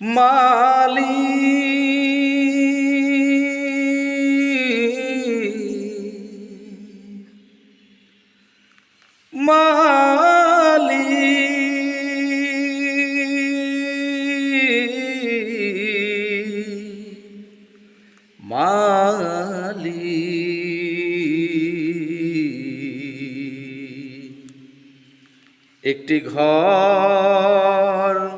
মালি। মালি। মালি একটি ঘর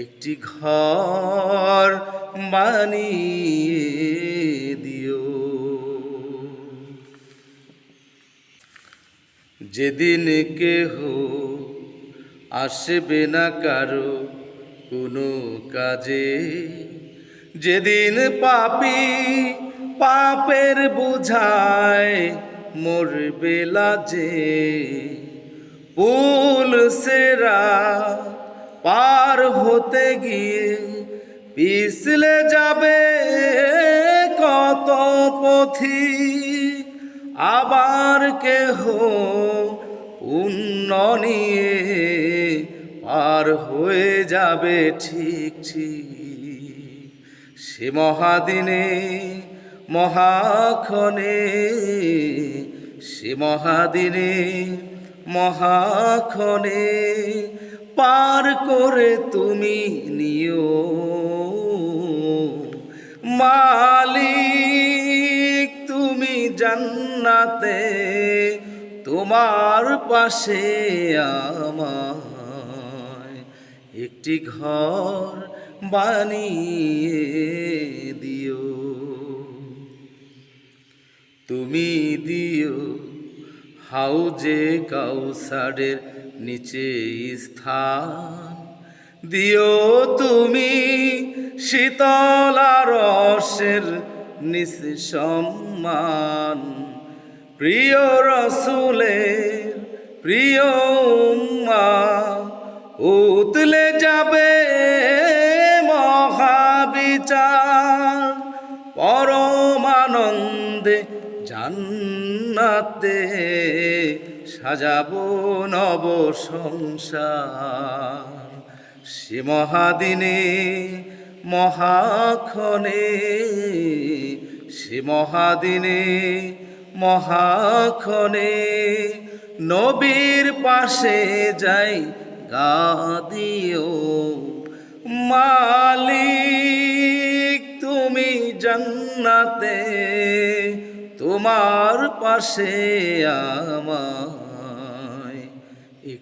একটি ঘর বানিয়ে দিও। যেদিন কেহ আসবে না কারও কোনো কাজে, যেদিন পাপি পাপের বুঝায় মরবে লাজে পুল সেরা পার হতে গিয়ে পিছলে যাবে কত পথি আবার কেহ পুণ্য নিয়ে পার হয়ে যাবে ঠিক ঠিক। সে মহাদিনে, মহাক্ষণে, সে মহাদিনে, মহাক্ষণে পার করে তুমি নিও। মালিক, তুমি জান্নাতে, তোমার পাশে আমায় একটি ঘর বানিয়ে দিও। তুমি দিও হাউজে কাউসারের নিচে স্থান দিও তুমি শীতলা রসের নিঃ সম্মান। প্রিয় রসুলের প্রিয় উম্মা, উতলে যাবে মহাবিচার। পরমানন্দে জান্নাতে সাজাবো নব সংসার। সে মহাদিনে, মহাক্ষণে, সে মহাদিনে, মহাক্ষণে নবীর পাশে যাই গাদিও মালিক, তুমি জান্নাতে, তোমার পাশে আমায়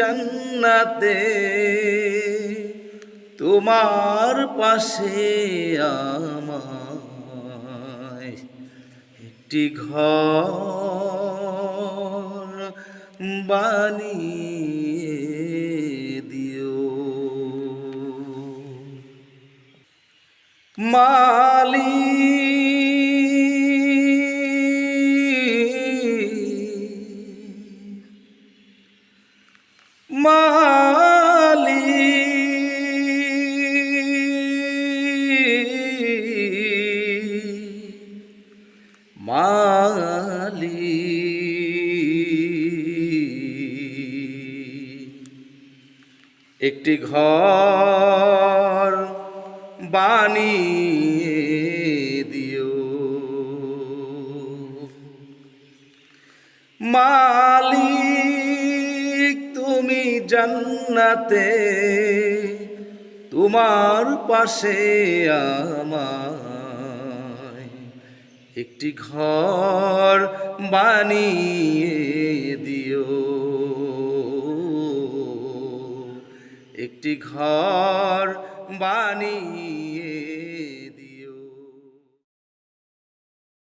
জান্নাতে তোমার পাশে আমায় একটি ঘর বানিয়ে দিও। মালি মালি মালিক একটি ঘর বানিয়ে দিও। মালিক জান্নাতে তোমার পাশে আমায় একটি ঘর বানিয়ে দিও। একটি ঘর বানিয়ে